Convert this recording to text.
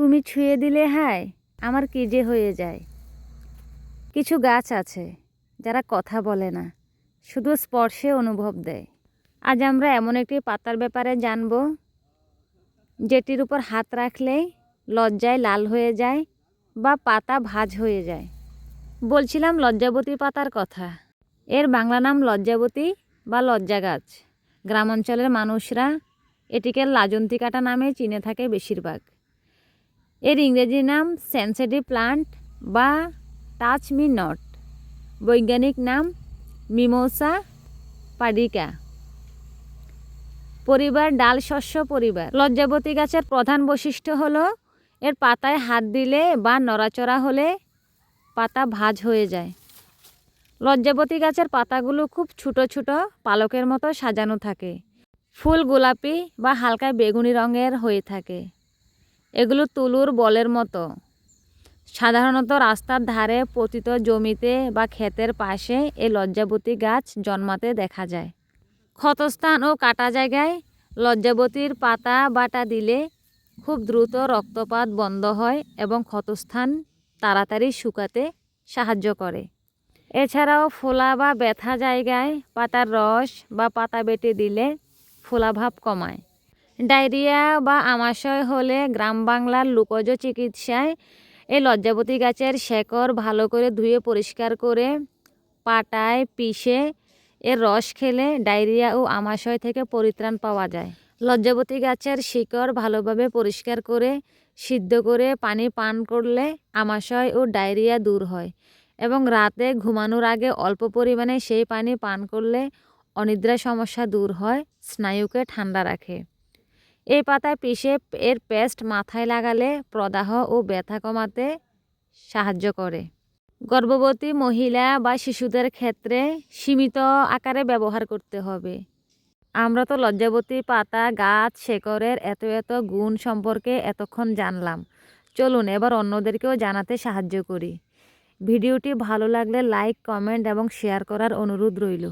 তুমি ছুঁয়ে দিলে হায়, আমার কি যে হয়ে যায়। কিছু গাছ আছে, যারা কথা বলে না, শুধু স্পর্শে অনুভব দেয়। আজ আমরা এমন একটি পাতার ব্যাপারে জানব, যেটির উপর হাত রাখলেই লজ্জায় লাল হয়ে যায় বা পাতা ভাজ হয়ে যায়। বলছিলাম লজ্জাবতী পাতার কথা। এর বাংলা নাম লজ্জাবতী বা লজ্জা গাছ। গ্রামাঞ্চলের মানুষরা এটিকে লাজন্তী কাটা নামে চিনে থাকে বেশিরভাগ। এর ইংরেজি নাম সেন্সিটিভ প্লান্ট বা টাচ মি নট। বৈজ্ঞানিক নাম মিমোসা পাডিকা। পরিবার, ডাল শস্য পরিবার। লজ্জাবতী গাছের প্রধান বৈশিষ্ট্য হলো, এর পাতায় হাত দিলে বা নড়াচড়া হলে পাতা ভাজ হয়ে যায়। লজ্জাবতী গাছের পাতাগুলো খুব ছোট ছোট, পালকের মতো সাজানো থাকে। ফুল গোলাপি বা হালকা বেগুনি রঙের হয়ে থাকে। এগুলো তুলুর বলের মতো। সাধারণত রাস্তার ধারে পতিত জমিতে বা ক্ষেতের পাশে এই লজ্জাবতী গাছ জন্মাতে দেখা যায়। ক্ষতস্থান ও কাটা জায়গায় লজ্জাবতীর পাতা বাটা দিলে খুব দ্রুত রক্তপাত বন্ধ হয় এবং ক্ষতস্থান তাড়াতাড়ি শুকাতে সাহায্য করে। এছাড়াও ফোলা বা ব্যথা জায়গায় পাতার রস বা পাতা বেটে দিলে ফোলাভাব কমায়। ডায়রিয়া বা আমাশয় হলে গ্রাম বাংলার লোকজ চিকিৎসায় এই লজ্জাবতী গাছের শেকড় ভালো করে ধুয়ে পরিষ্কার করে পাটায় পিষে এর রস খেলে ডায়রিয়া ও আমাশয় থেকে পরিত্রাণ পাওয়া যায়। লজ্জাবতী গাছের শিকড় ভালোভাবে পরিষ্কার করে, সিদ্ধ করে পানি পান করলে আমাশয় ও ডায়রিয়া দূর হয় এবং রাতে ঘুমানোর আগে অল্প পরিমাণে সেই পানি পান করলে অনিদ্রা সমস্যা দূর হয়, স্নায়ুকে ঠান্ডা রাখে। এই পাতায় পিষে এর পেস্ট মাথায় লাগালে প্রদাহ ও ব্যথা কমাতে সাহায্য করে। গর্ভবতী মহিলা বা শিশুদের ক্ষেত্রে সীমিত আকারে ব্যবহার করতে হবে। আমরা তো লজ্জাবতী পাতা, গাছ, শেকড়ের এত এত গুণ সম্পর্কে এতক্ষণ জানলাম। চলুন এবার অন্যদেরকেও জানাতে সাহায্য করি। ভিডিওটি ভালো লাগলে লাইক, কমেন্ট এবং শেয়ার করার অনুরোধ রইল।